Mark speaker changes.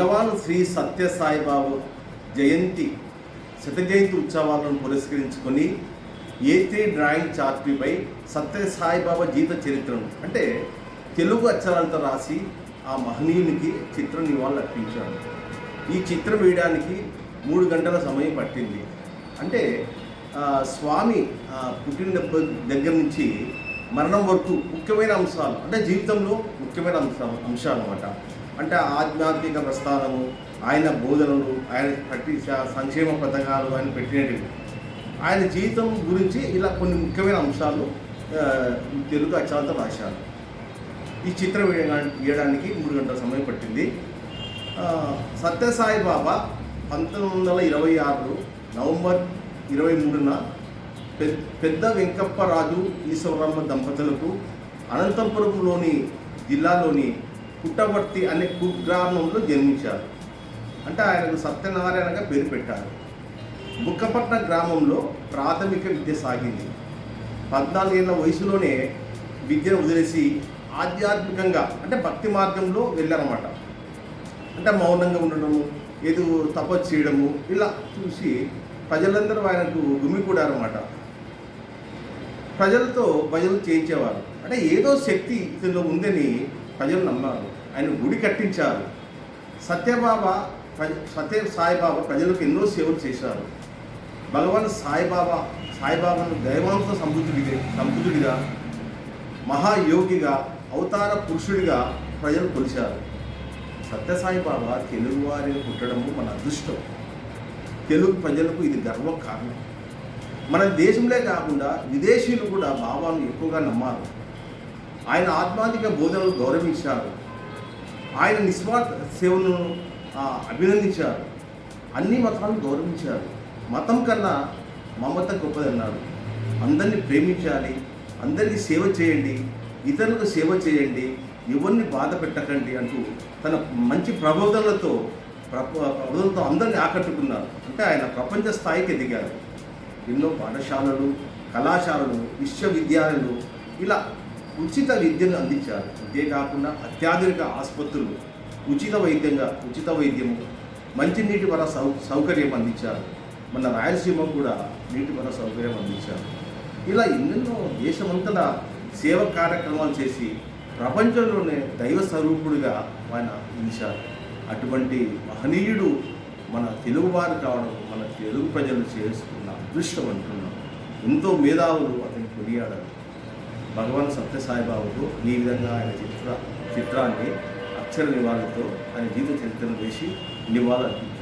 Speaker 1: భగవాన్ శ్రీ సత్య సాయిబాబు జయంతి శత జయంతి ఉత్సవాలను పురస్కరించుకొని ఏ త్రీ డ్రాయింగ్ చాట్పీపై సత్య సాయిబాబా జీవిత చరిత్రను అంటే తెలుగు అక్షరాలతో రాసి ఆ మహనీయునికి చిత్రం నివాళులు అర్పించాడు ఈ చిత్రం వేయడానికి మూడు గంటల సమయం పట్టింది. అంటే స్వామి పుట్టిన దగ్గర నుంచి మరణం వరకు ముఖ్యమైన అంశాలు అంటే జీవితంలో ముఖ్యమైన అంశాలు అంశాలు అన్నమాట. అంటే ఆధ్యాత్మిక ప్రస్థానము ఆయన బోధనలు ఆయన పట్టి సంక్షేమ పథకాలు ఆయన పెట్టినవి. ఆయన జీవితం గురించి ఇలా కొన్ని ముఖ్యమైన అంశాలు తెలుగు అక్షరాలతో రాశారు. ఈ చిత్రం వేయడానికి మూడు గంటల సమయం పట్టింది. సత్యసాయి బాబా పంతొమ్మిది వందల ఇరవై ఆరు నవంబర్ ఇరవై మూడున పెద్ద పెద్ద వెంకప్పరాజు ఈశ్వరమ్మ దంపతులకు అనంతపురంలోని జిల్లాలోని పుట్టవర్తి అనే కుగ్రామంలో జన్మించారు. అంటే ఆయనకు సత్యనారాయణగా పేరు పెట్టారు. బుక్కపట్నం గ్రామంలో ప్రాథమిక విద్య సాగింది. పద్నాలుగేళ్ళ వయసులోనే విద్యను వదిలేసి ఆధ్యాత్మికంగా అంటే భక్తి మార్గంలో వెళ్ళారన్నమాట. అంటే మౌనంగా ఉండడము ఏదో తపస్సు చేయడము ఇలా చూసి ప్రజలందరూ ఆయనకు గుమికూడారన్నమాట. ప్రజలతో భజనలు చేయించేవారు. అంటే ఏదో శక్తి ఇతనిలో ఉందని ప్రజలు నమ్మారు. ఆయన గుడి కట్టించారు. సత్యబాబా సత్య సాయిబాబా ప్రజలకు ఎన్నో సేవలు చేశారు. భగవాన్ సాయిబాబా సాయిబాబాను దైవాంశ సంబుద్ధుడిగా సంబుద్ధుడిగా మహాయోగిగా అవతార పురుషుడిగా ప్రజలు కొలిచారు. సత్యసాయిబాబా తెలుగువారిని పుట్టడము మన అదృష్టం. తెలుగు ప్రజలకు ఇది గర్వ కారణం మన దేశంలో కాకుండా విదేశీయులు కూడా బాబాను ఎక్కువగా నమ్మారు. ఆయన ఆత్మాధిక బోధనలు గౌరవించారు. ఆయన నిస్వార్థ సేవను అభినందించారు. అన్ని మతాలను గౌరవించారు. మతం కన్నా మమత గొప్పదన్నాడు అందరినీ ప్రేమించాలి అందరికీ సేవ చేయండి ఇతరులకు సేవ చేయండి ఎవరిని బాధ పెట్టకండి అంటూ తన మంచి ప్రబోధనలతో ప్రబోధనతో అందరిని అందరినీ ఆకట్టుకున్నారు. అంటే ఆయన ప్రపంచ స్థాయికి ఎదిగారు. ఎన్నో పాఠశాలలు కళాశాలలు విశ్వవిద్యాలయాలు ఇలా ఉచిత విద్యను అందించారు. అంతేకాకుండా అత్యాధునిక ఆసుపత్రులు ఉచిత వైద్యంగా ఉచిత వైద్యము మంచినీటి వర సౌ సౌకర్యం అందించారు. మన రాయలసీమ కూడా నీటి వర సౌకర్యం అందించారు. ఇలా ఎన్నెన్నో దేశమంతటా సేవ కార్యక్రమాలు చేసి ప్రపంచంలోనే దైవ స్వరూపుడిగా ఆయన నిలిచారు. అటువంటి మహనీయుడు మన తెలుగువారు కావడం మన తెలుగు ప్రజలు చేసుకున్న అదృష్టం అంటున్నాం. ఎంతో మేధావులు అతని కొనియాడారు. భగవాన్ సత్యసాయిబాబుకు ఈ విధంగా ఆయన చిత్ర చిత్రాన్ని అక్షర నివాళులతో ఆయన జీవిత చరిత్రను వేసి నివాళులు